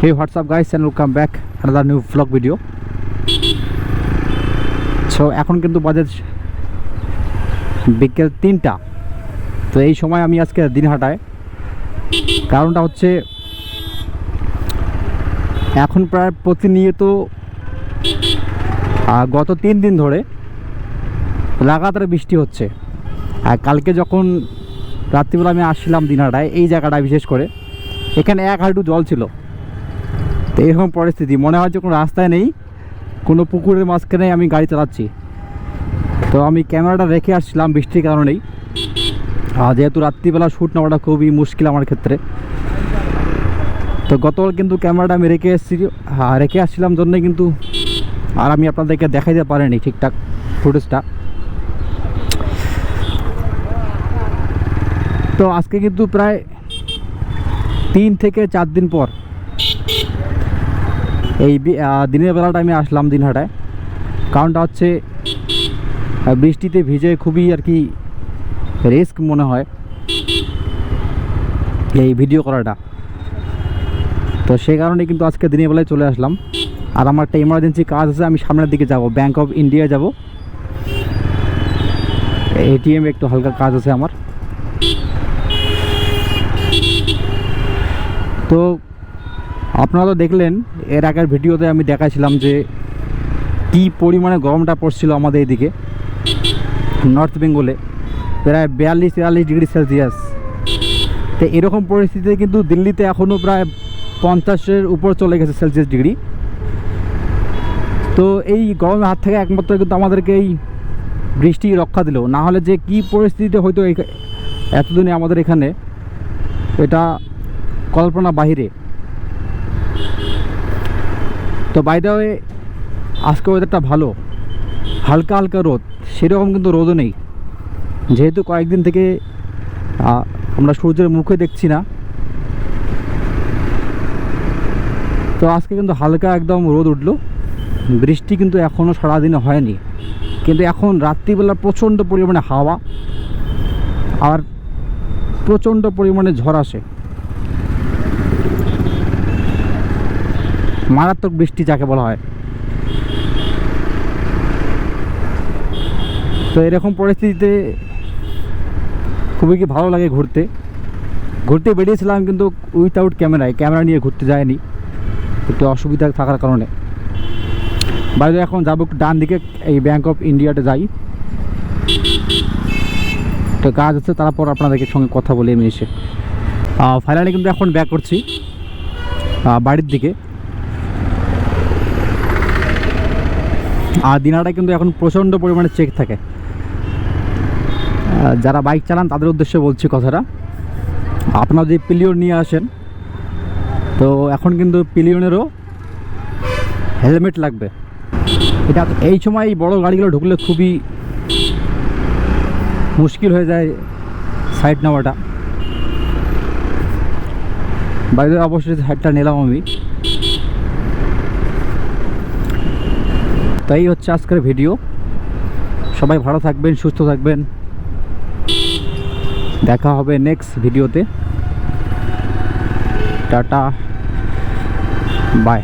Hey, what's up, guys, and welcome back. Another new vlog video. So এখন কিন্তু বাজে বিকেল তিনটা। তো এই সময় আমি আজকে দিনহাটায়। কারণটা হচ্ছে এখন প্রায় প্রতিনিয়ত গত তিন দিন ধরে লাগাতার বৃষ্টি হচ্ছে। আর কালকে যখন রাত্রিবেলা আমি আসছিলাম দিনহাটায় এই জায়গাটায় বিশেষ করে এখানে এক হাঁটু জল ছিল। তো এরকম পরিস্থিতি। মনে হয় যে কোনো রাস্তায় নেই কোনো পুকুরের মাঝখানে আমি গাড়ি চালাচ্ছি। তো আমি ক্যামেরাটা রেখে আসছিলাম বৃষ্টির কারণেই। আর যেহেতু রাত্রিবেলা শ্যুট নেওয়াটা খুবই মুশকিল আমার ক্ষেত্রে। তো গতকাল কিন্তু ক্যামেরাটা আমি রেখে এসেছি হ্যাঁ, রেখে আসছিলাম জন্যই কিন্তু আর আমি আপনাদেরকে দেখাইতে পারিনি ঠিকঠাক ফুটেজটা। তো আজকে কিন্তু প্রায় তিন থেকে চার দিন পর এই দিনের বেলাটা আমি আসলাম দিনহাটায়। কারণটা হচ্ছে বৃষ্টিতে ভিজে খুবই আর কি রিস্ক মনে হয় এই ভিডিও করাটা। তো সেই কারণে কিন্তু আজকে দিনের বেলায় চলে আসলাম। আর আমার একটা ইমার্জেন্সি কাজ আছে, আমি সামনের দিকে যাব ব্যাংক অফ ইন্ডিয়া যাব। এটিএম একটু হালকা কাজ আছে আমার। তো আপনারা তো দেখলেন, এর আগের ভিডিওতে আমি দেখাছিলাম যে কি পরিমাণে গরমটা পড়ছিল আমাদের এদিকে নর্থ বেঙ্গলে প্রায় বিয়াল্লিশ তেয়াল্লিশ ডিগ্রি সেলসিয়াস। তো এরকম পরিস্থিতিতে কিন্তু দিল্লিতে এখনও প্রায় পঞ্চাশের উপর চলে গেছে সেলসিয়াস ডিগ্রি। তো এই গরমের হাত থেকে একমাত্র কিন্তু আমাদেরকে এই বৃষ্টি রক্ষা দিল। না হলে যে কি পরিস্থিতিতে হয়তো এতদিনে আমাদের এখানে, এটা কল্পনা বাহিরে। তো বাইরে আজকে ওয়েদারটা ভালো। হালকা হালকা রোদ, সেরকম কিন্তু রোদও নেই। যেহেতু কয়েকদিন থেকে আমরা সূর্যের মুখে দেখছি না। তো আজকে কিন্তু হালকা একদম রোদ উঠল। বৃষ্টি কিন্তু এখনও সারাদিনে হয়নি। কিন্তু এখন রাত্রিবেলা প্রচণ্ড পরিমাণে হাওয়া আর প্রচণ্ড পরিমাণে ঝড় আসে। মারাত্মক বৃষ্টি যাকে বলা হয়। তো এরকম পরিস্থিতিতে খুবই কি ভালো লাগে ঘুরতে। ঘুরতে বেরিয়েছিলাম কিন্তু উইথাউট ক্যামেরায় ক্যামেরা নিয়ে ঘুরতে যায়নি একটু অসুবিধা থাকার কারণে। বাইরে এখন যাব ডান দিকে এই ব্যাংক অফ ইন্ডিয়াতে যাই। তো কাজ আছে, তারপর আপনাদেরকে সঙ্গে কথা বলে আমি এসে। ফাইনালি কিন্তু এখন ব্যাক করছি। বাড়ির দিকে। আর দিনাটা কিন্তু এখন প্রচণ্ড পরিমাণে চেক থাকে। যারা বাইক চালান, তাদের উদ্দেশ্যে বলছি কথাটা। আপনারা যদি পিলিয়ন নিয়ে আসেন, তো এখন কিন্তু পিলিয়নেরও হেলমেট লাগবে। এটা এই সময় এই বড় গাড়িগুলো ঢুকলে খুবই মুশকিল হয়ে যায় সাইড নেওয়াটা। বাইরে অবশ্যই সাইডটা নিলাম আমি। তাই হচ্ছে আজকের ভিডিও। সবাই ভালো থাকবেন, সুস্থ থাকবেন। দেখা হবে নেক্সট ভিডিওতে। টাটা। বাই